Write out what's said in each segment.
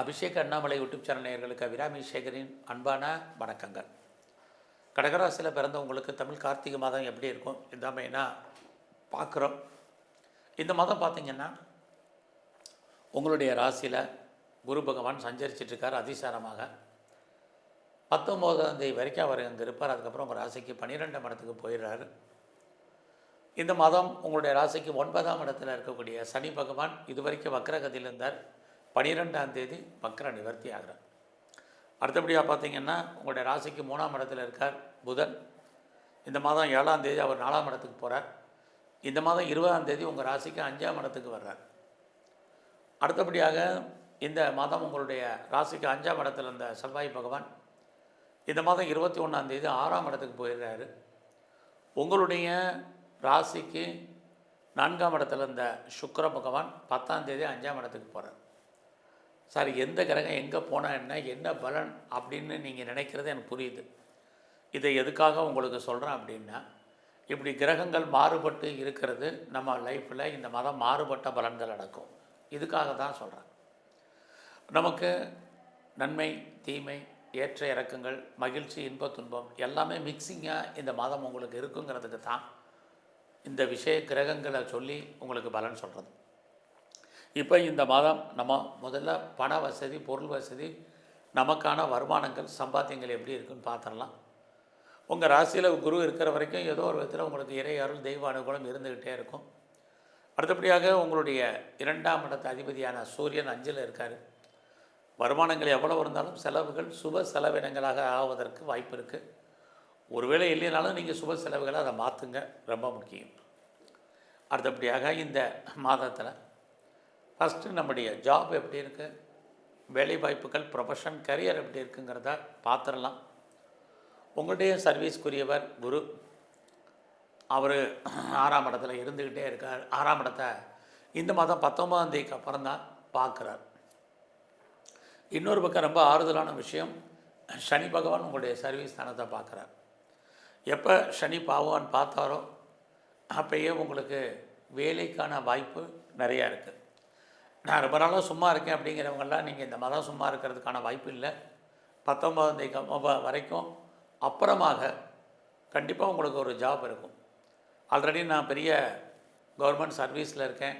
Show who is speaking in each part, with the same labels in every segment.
Speaker 1: Abhishek Annamalai YouTube channel நேயர்களுக்கு அபிராமி சேகரின் அன்பான வணக்கங்கள். கடகராசியில் பிறந்தவங்களுக்கு தமிழ் கார்த்திகை மாதம் எப்படி இருக்கும்? இதான் மெயினாக பார்க்குறோம். இந்த மாதம் பார்த்திங்கன்னா உங்களுடைய ராசியில் குரு பகவான் சஞ்சரிச்சிட்டு இருக்கார் அதிசாரமாக. பத்தொம்போதாம் தேதி வரைக்கும் அவர் அங்கே இருப்பார். அதுக்கப்புறம் உங்கள் ராசிக்கு பன்னிரெண்டாம் இடத்துக்கு போயிடுறாரு. இந்த மாதம் உங்களுடைய ராசிக்கு ஒன்பதாம் இடத்தில் இருக்கக்கூடிய சனி பகவான் இதுவரைக்கும் வக்ரகதியில் இருந்தார். பனிரெண்டாம் தேதி வக்ர நிவர்த்தி ஆகிறார். அடுத்தபடியாக பார்த்தீங்கன்னா உங்களுடைய ராசிக்கு மூணாம் இடத்துல இருக்கார் புதன். இந்த மாதம் ஏழாம் தேதி அவர் நாலாம் இடத்துக்கு போகிறார் இந்த மாதம் இருபதாம் தேதி உங்கள் ராசிக்கு அஞ்சாம் இடத்துக்கு வர்றார். அடுத்தபடியாக இந்த மாதம் உங்களுடைய ராசிக்கு அஞ்சாம் இடத்துல இருந்த செவ்வாய் பகவான் இந்த மாதம் இருபத்தி ஒன்றாம் தேதி ஆறாம் இடத்துக்கு போயிடுறாரு. உங்களுடைய ராசிக்கு நான்காம் இடத்துல இருந்த சுக்கர பகவான் பத்தாம் தேதி அஞ்சாம் இடத்துக்கு போகிறார் சார் எந்த கிரகம் எங்கே போனால் என்ன என்ன பலன் அப்படின்னு நீங்கள் நினைக்கிறது எனக்கு புரியுது. இதை எதுக்காக உங்களுக்கு சொல்கிறேன் அப்படின்னா இப்படி கிரகங்கள் மாறுபட்டு இருக்கிறது நம்ம லைஃப்பில் இந்த மதம் மாறுபட்ட பலன்கள் நடக்கும் இதுக்காக தான் சொல்கிறேன் நமக்கு நன்மை தீமை ஏற்ற இறக்கங்கள் மகிழ்ச்சி இன்ப துன்பம் எல்லாமே மிக்சிங்காக இந்த மதம் உங்களுக்கு இருக்குங்கிறதுக்கு தான் இந்த விஷய கிரகங்களை சொல்லி உங்களுக்கு பலன் சொல்கிறது இப்போ இந்த மாதம் நம்ம முதல்ல பண வசதி பொருள் வசதி நமக்கான வருமானங்கள் சம்பாத்தியங்கள் எப்படி இருக்குன்னு பார்த்துடலாம். உங்கள் ராசியில் குரு இருக்கிற வரைக்கும் ஏதோ ஒரு விதத்தில் உங்களுக்கு இறை அருள் தெய்வ அனுகூலம் இருந்துக்கிட்டே இருக்கும். அடுத்தபடியாக உங்களுடைய இரண்டாம் இடத்து அதிபதியான சூரியன் அஞ்சில் இருக்கார். வருமானங்கள் எவ்வளவு இருந்தாலும் செலவுகள் சுப செலவினங்களாக ஆவதற்கு வாய்ப்பு இருக்குது ஒருவேளை இல்லைனாலும் நீங்கள் சுப செலவுகளை அதை மாற்றுங்க ரொம்ப முக்கியம். அடுத்தபடியாக இந்த மாதத்தில் ஃபஸ்ட்டு நம்முடைய ஜாப் எப்படி இருக்குது வேலை வாய்ப்புகள் ப்ரொஃபஷன் கரியர் எப்படி இருக்குங்கிறத பார்த்துடலாம். உங்களுடைய சர்வீஸ்க்குரியவர் குரு. அவர் ஆறாம் இடத்துல இருந்துக்கிட்டே இருக்கார். ஆறாம் இடத்த இந்த மாதம் பத்தொன்பதாம் தேதிக்கு அப்புறம் தான் பார்க்குறார். இன்னொரு பக்கம் ரொம்ப ஆறுதலான விஷயம் சனி பகவான் உங்களுடைய சர்வீஸ் ஸ்தானத்தை பார்க்குறார். எப்போ சனி பகவான் பார்த்தாரோ அப்பயே உங்களுக்கு வேலைக்கான வாய்ப்பு நிறையா இருக்குது நான் ரொம்ப நாளாக சும்மா இருக்கேன் அப்படிங்கிறவங்கெல்லாம் நீங்கள் இந்த மதம் சும்மா இருக்கிறதுக்கான வாய்ப்பு இல்லை. பத்தொன்பதாம் தேதி வரைக்கும் அப்புறமாக கண்டிப்பாக உங்களுக்கு ஒரு ஜாப் இருக்கும். ஆல்ரெடி நான் பெரிய கவர்மெண்ட் சர்வீஸில் இருக்கேன்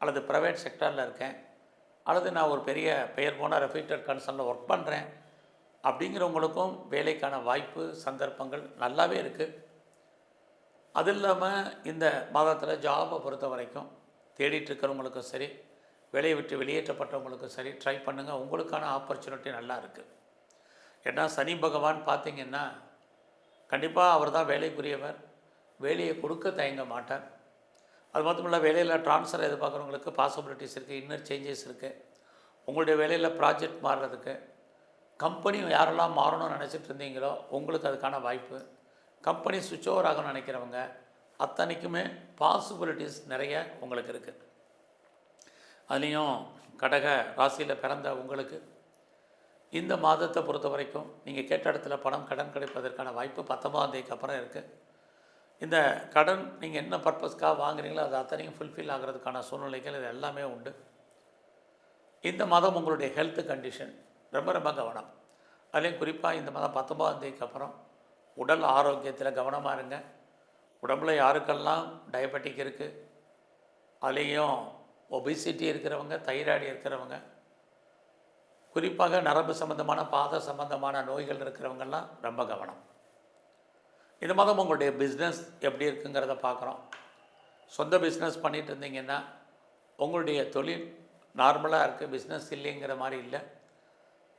Speaker 1: அல்லது ப்ரைவேட் செக்டரில் இருக்கேன் அல்லது நான் ஒரு பெரிய பெயர் போன ரெஃப்யூட்டர் கன்சர்னில் ஒர்க் பண்ணுறேன் அப்படிங்கிறவங்களுக்கும் வேலைக்கான வாய்ப்பு சந்தர்ப்பங்கள் நல்லாவே இருக்குது அது இல்லாமல் இந்த மாதத்தில் ஜாபை பொறுத்த வரைக்கும் தேடிட்டு இருக்கிறவங்களுக்கும் சரி வேலையை விட்டு வெளியேற்றப்பட்டவங்களுக்கும் சரி ட்ரை பண்ணுங்கள் உங்களுக்கான ஆப்பர்ச்சுனிட்டி நல்லா இருக்குது ஏன்னா சனி பகவான் பார்த்தீங்கன்னா கண்டிப்பாக அவர் தான் வேலைக்குரியவர். வேலையை கொடுக்க தயங்க மாட்டார். அது மட்டும் இல்லை வேலையில் ட்ரான்ஸ்ஃபர் எதிர்பார்க்குறவங்களுக்கு பாசிபிலிட்டிஸ் இருக்குது இன்னர் சேஞ்சஸ் இருக்குது உங்களுடைய வேலையில் ப்ராஜெக்ட் மாறுறதுக்கு கம்பெனி யாரெல்லாம் மாறணும்னு நினச்சிட்டு இருந்தீங்களோ உங்களுக்கு அதுக்கான வாய்ப்பு. கம்பெனி சுவிட்ச் ஓவர் ஆகணும்னு நினைக்கிறவங்க அத்தனைக்குமே பாசிபிலிட்டிஸ் நிறைய உங்களுக்கு இருக்குது அதுலேயும் கடக ராசியில் பிறந்த உங்களுக்கு இந்த மாதத்தை பொறுத்த வரைக்கும் நீங்கள் கேட்ட இடத்துல பணம் கடன் கிடைப்பதற்கான வாய்ப்பு பத்தொன்பதாம் தேதிக்கு அப்புறம் இருக்குது இந்த கடன் நீங்கள் என்ன பர்பஸ்க்காக வாங்குறீங்களோ அது அத்தனையும் ஃபுல்ஃபில் ஆகிறதுக்கான சூழ்நிலைகள் இது எல்லாமே உண்டு. இந்த மாதம் உங்களுடைய ஹெல்த் கண்டிஷன் ரொம்ப ரொம்ப கவனம். அதுலேயும் குறிப்பாக இந்த மாதம் பத்தொன்பதாம் தேதிக்கு அப்புறம் உடல் ஆரோக்கியத்தில் கவனமாக இருங்க. உடம்புல யாருக்கெல்லாம் டயபெட்டிக் இருக்குது அதுலேயும் ஒபிசிட்டி இருக்கிறவங்க தைராய்டு இருக்கிறவங்க குறிப்பாக நரம்பு சம்பந்தமான பாத சம்பந்தமான நோய்கள் இருக்கிறவங்கெல்லாம் ரொம்ப கவனம். இது மாதம் உங்களுடைய பிஸ்னஸ் எப்படி இருக்குங்கிறத பார்க்குறோம். சொந்த பிஸ்னஸ் பண்ணிகிட்டு இருந்தீங்கன்னா உங்களுடைய தொழில் நார்மலாக இருக்குது பிஸ்னஸ் இல்லைங்கிற மாதிரி இல்லை.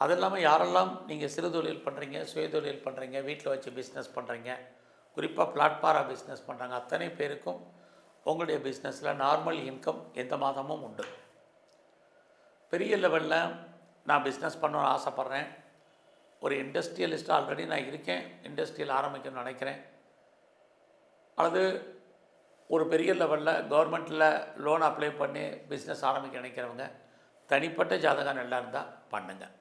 Speaker 1: அது இல்லாமல் யாரெல்லாம் நீங்கள் சிறு தொழில் பண்ணுறீங்க சுய தொழில் பண்ணுறீங்க வீட்டில் வச்சு பிஸ்னஸ் பண்ணுறீங்க குறிப்பாக பிளாட்பாரா பிஸ்னஸ் பண்ணுறாங்க அத்தனை பேருக்கும் உங்களுடைய பிஸ்னஸில் நார்மல் இன்கம் எந்த மாதமும் உண்டு. பெரிய லெவலில் நான் பிஸ்னஸ் பண்ணணும்னு ஆசைப்பட்றேன். ஒரு இண்டஸ்ட்ரியலிஸ்ட் ஆல்ரெடி நான் இருக்கேன். இண்டஸ்ட்ரியல் ஆரம்பிக்கணும்னு நினைக்கிறேன். அல்லது ஒரு பெரிய லெவலில் கவர்மெண்ட்டில் லோன் அப்ளை பண்ணி பிஸ்னஸ் ஆரம்பிக்க நினைக்கிறவங்க தனிப்பட்ட ஜாதகம் நல்லா இருந்தால் பண்ணுங்கள்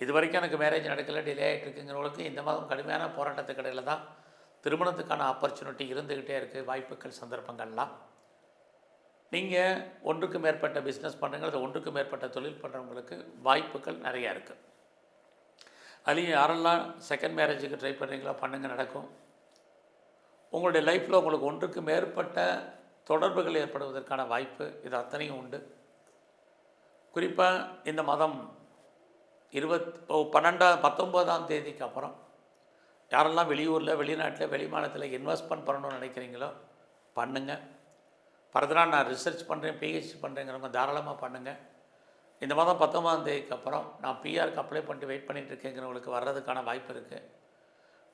Speaker 1: இது வரைக்கும் எனக்கு மேரேஜ் நடக்கலை டிலே ஆகிட்டு இருக்குங்கிறவங்களுக்கு இந்த மாதம் கடுமையான போராட்டத்துக்கு இடையில தான் திருமணத்துக்கான ஆப்பர்ச்சுனிட்டி இருந்துக்கிட்டே இருக்குது வாய்ப்புகள் சந்தர்ப்பங்கள்லாம். நீங்கள் ஒன்றுக்கு மேற்பட்ட பிஸ்னஸ் பண்ணுறீங்க ஒன்றுக்கு மேற்பட்ட தொழில் பண்ணுறவங்களுக்கு வாய்ப்புகள் நிறையா இருக்குது அதுலேயும் யாரெல்லாம் செகண்ட் மேரேஜுக்கு ட்ரை பண்ணுறீங்களோ பண்ணுங்கள் நடக்கும். உங்களுடைய லைஃப்பில் உங்களுக்கு ஒன்றுக்கு மேற்பட்ட தொடர்புகள் ஏற்படுவதற்கான வாய்ப்பு இது அத்தனையும் உண்டு. குறிப்பாக இந்த மாதம் இருபத் இப்போ பன்னெண்டாம் பத்தொம்போதாம் தேதிக்கு அப்புறம் யாரெல்லாம் வெளியூரில் வெளிநாட்டில் வெளிமாநிலத்தில் இன்வெஸ்ட்மெண்ட் பண்ணணும்னு நினைக்கிறீங்களோ பண்ணுங்கள் ஃபர்தராக நான் ரிசர்ச் பண்ணுறேன் பிஹெச்டி பண்ணுறேங்கிறவங்க தாராளமாக பண்ணுங்கள் இந்த மாதம் பத்தொம்பதாம் தேதிக்கு அப்புறம் நான் பிஆருக்கு அப்ளை பண்ணிட்டு வெயிட் பண்ணிட்டு இருக்கேங்கிறவங்களுக்கு வர்றதுக்கான வாய்ப்பு இருக்குது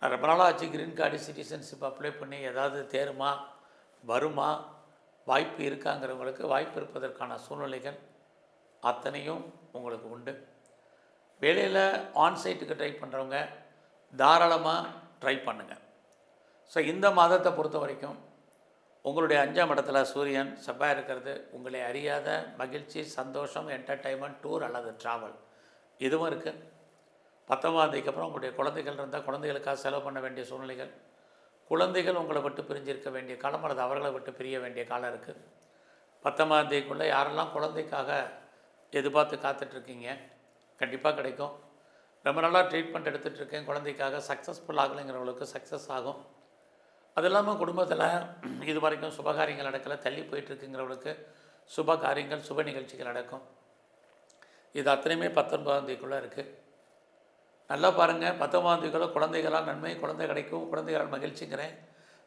Speaker 1: நான் ரொம்ப நாளாக ஆச்சு க்ரீன் கார்டு சிட்டிசன்ஷிப் அப்ளை பண்ணி ஏதாவது தேருமா வருமா வாய்ப்பு இருக்காங்கிறவங்களுக்கு வாய்ப்பு இருப்பதற்கான சூழ்நிலைகள் அத்தனையும் உங்களுக்கு உண்டு. வேலையில் ஆன்சைட்டுக்கு ட்ரை பண்ணுறவங்க தாராளமாக ட்ரை பண்ணுங்கள் ஸோ இந்த மாதத்தை பொறுத்த வரைக்கும் உங்களுடைய அஞ்சாம் இடத்துல சூரியன் செவ்வாய் இருக்கிறது உங்களை அறியாத மகிழ்ச்சி சந்தோஷம் என்டர்டைன்மெண்ட் டூர் அல்லது ட்ராவல் இதுவும் இருக்குது பத்தொம்பதாம் தேதிக்கு அப்புறம் உங்களுடைய குழந்தைகள் இருந்தால் குழந்தைகளுக்காக செலவு பண்ண வேண்டிய சூழ்நிலைகள் குழந்தைகள் உங்களை விட்டு பிரிஞ்சிருக்க வேண்டிய காலம் அல்லது அவர்களை விட்டு பிரிய வேண்டிய காலம் இருக்குது பத்தொம்பதாம் தேதிக்குள்ளே யாரெல்லாம் குழந்தைக்காக எதிர்பார்த்து காத்துட்ருக்கீங்க கண்டிப்பாக கிடைக்கும். ரொம்ப நல்லா ட்ரீட்மெண்ட் எடுத்துகிட்டு இருக்கேன் குழந்தைக்காக சக்ஸஸ்ஃபுல் ஆகலைங்கிறவங்களுக்கு சக்ஸஸ் ஆகும். அது இல்லாமல் குடும்பத்தில் இது வரைக்கும் சுபகாரியங்கள் நடக்கலை. தள்ளி போயிட்டுருக்குங்கிறவங்களுக்கு சுப காரியங்கள் சுப நிகழ்ச்சிகள் நடக்கும். இது அத்தனையுமே பத்தொன்பதாம் தேதிக்குள்ளே இருக்குது நல்லா பாருங்கள் பத்தொன்பதாம் தேதிக்குள்ளே குழந்தைகளால் நன்மை குழந்தை கிடைக்கும் குழந்தைகளால் மகிழ்ச்சிங்கிறேன்.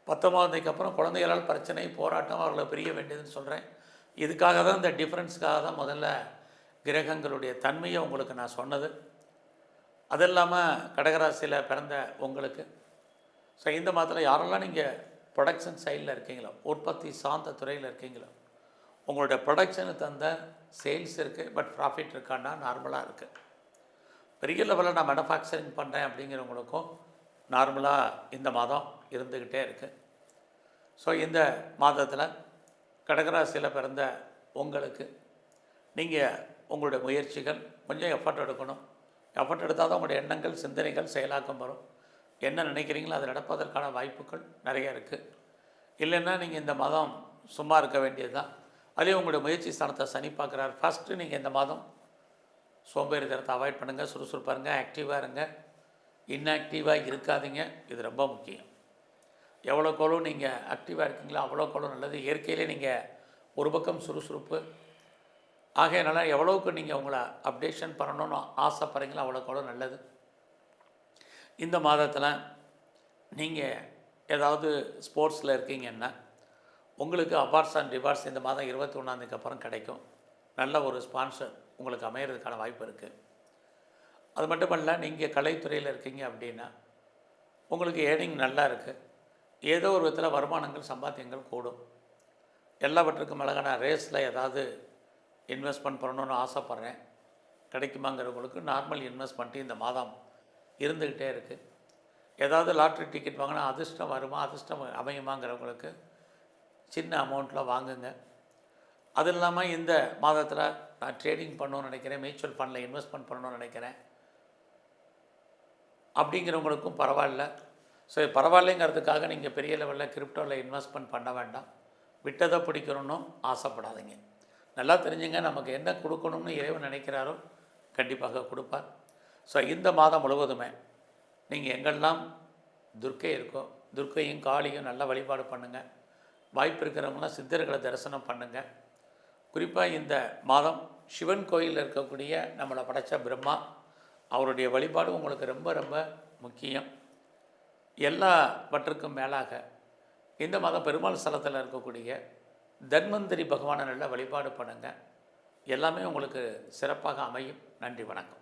Speaker 1: பத்தொன்பதாம் தேதிக்கு அப்புறம் குழந்தைகளால் பிரச்சனை போராட்டம் அவர்களை பிரிய வேண்டியதுன்னு சொல்கிறேன் இதுக்காக தான் இந்த டிஃப்ரென்ஸ்க்காக தான் முதல்ல கிரகங்களுடைய தன்மையை உங்களுக்கு நான் சொன்னது. அது இல்லாமல் கடகராசியில் பிறந்த உங்களுக்கு. ஸோ இந்த மாதத்தில் யாரெல்லாம் நீங்கள் ப்ரொடக்ஷன் சைடில் இருக்கீங்களோ உற்பத்தி சார்ந்த துறையில் இருக்கீங்களோ உங்களுடைய ப்ரொடக்ஷனுக்கு தந்த சேல்ஸ் இருக்குது பட் ப்ராஃபிட் இருக்கான்னா நார்மலாக இருக்குது பெரிய லெவலில் நான் மேனுஃபேக்சரிங் பண்ணுறேன் அப்படிங்கிறவங்களுக்கும் நார்மலாக இந்த மாதம் இருந்துக்கிட்டே இருக்குது ஸோ இந்த மாதத்தில் கடகராசியில் பிறந்த உங்களுக்கு நீங்கள் உங்களுடைய முயற்சிகள் கொஞ்சம் எஃபர்ட் எடுக்கணும். எஃபர்ட் எடுத்தால் தான் உங்களுடைய எண்ணங்கள் சிந்தனைகள் செயலாக்கம் வரும். என்ன நினைக்கிறீங்களோ அது நடப்பதற்கான வாய்ப்புகள் நிறைய இருக்குது இல்லைன்னா நீங்கள் இந்த மாதம் சும்மா இருக்க வேண்டியது தான் அதுலேயும் உங்களுடைய முயற்சி ஸ்தானத்தை சனி பார்க்குறாரு. ஃபஸ்ட்டு நீங்கள் இந்த மாதம் தரத்தை அவாய்ட் பண்ணுங்கள் சுறுசுறுப்பாக இருங்க ஆக்டிவாக இருங்க. இன்ஆக்டிவாக இருக்காதீங்க. இது ரொம்ப முக்கியம். எவ்வளோக்கெவ்வளோ நீங்கள் ஆக்டிவாக இருக்கீங்களோ அவ்வளோக்கெவ்வளோ நல்லது. இயற்கையிலே நீங்கள் ஒரு பக்கம் சுறுசுறுப்பு ஆகையினால எவ்வளோவுக்கு நீங்கள் உங்களை அப்டேஷன் பண்ணணும்னு ஆசைப்படுறீங்களோ அவ்வளோக்கெவ்வளோ நல்லது. இந்த மாதத்தில் நீங்கள் ஏதாவது ஸ்போர்ட்ஸில் இருக்கீங்கன்னா உங்களுக்கு அவார்ட்ஸ் அண்ட் ரிவார்ட்ஸ் இந்த மாதம் இருபத்தி ஒன்றாந்தேதிக்கு அப்புறம் கிடைக்கும். நல்ல ஒரு ஸ்பான்சர் உங்களுக்கு அமையிறதுக்கான வாய்ப்பு இருக்குது அது மட்டும் இல்லை நீங்கள் கலைத்துறையில் இருக்கீங்க அப்படின்னா உங்களுக்கு ஏர்னிங் நல்லா இருக்குது ஏதோ ஒரு விதத்தில் வருமானங்கள் சம்பாத்தியங்கள் கூடும். எல்லாவற்றுக்கும் அழகான ரேஸில் ஏதாவது இன்வெஸ்ட்மெண்ட் பண்ணணும்னு ஆசைப்பட்றேன். கிடைக்குமாங்கிறவங்களுக்கு நார்மல் இன்வெஸ்ட்மெண்ட்டு இந்த மாதம் இருந்துக்கிட்டே இருக்குது ஏதாவது லாட்ரி டிக்கெட் வாங்கினா அதிர்ஷ்டம் வருமா அதிர்ஷ்டம் அமையுமாங்கிறவங்களுக்கு சின்ன அமௌண்ட்டில் வாங்குங்க. அது இல்லாமல் இந்த மாதத்தில் நான் ட்ரேடிங் பண்ணணும்னு நினைக்கிறேன் மியூச்சுவல் ஃபண்டில் இன்வெஸ்ட்மெண்ட் பண்ணணும்னு நினைக்கிறேன். அப்படிங்கிறவங்களுக்கும் பரவாயில்ல. ஸோ பரவாயில்லைங்கிறதுக்காக நீங்கள் பெரிய லெவலில் கிரிப்டோவில் இன்வெஸ்ட்மெண்ட் பண்ண வேண்டாம். விட்டதை பிடிக்கணும்னு ஆசைப்படாதீங்க. நல்லா தெரிஞ்சுங்க நமக்கு என்ன கொடுக்கணும்னு இறைவன் நினைக்கிறாரோ கண்டிப்பாக கொடுப்பார். ஸோ இந்த மாதம் முழுவதுமே நீங்கள் எங்கெல்லாம் துர்க்கை இருக்கோ துர்க்கையும் காளியும் நல்லா வழிபாடு பண்ணுங்கள் வாய்ப்பு இருக்கிறவங்களாம் சித்தர்களை தரிசனம் பண்ணுங்கள் குறிப்பாக இந்த மாதம் சிவன் கோயிலில் இருக்கக்கூடிய நம்மளை படைச்ச பிரம்மா அவருடைய வழிபாடு உங்களுக்கு ரொம்ப ரொம்ப முக்கியம். எல்லாவற்றுக்கும் மேலாக இந்த மாதம் பெருமாள் ஸ்தலத்தில் இருக்கக்கூடிய தன்வந்தரி பகவானை நல்லா வழிபாடு பண்ணுங்கள் எல்லாமே உங்களுக்கு சிறப்பாக அமையும். நன்றி வணக்கம்.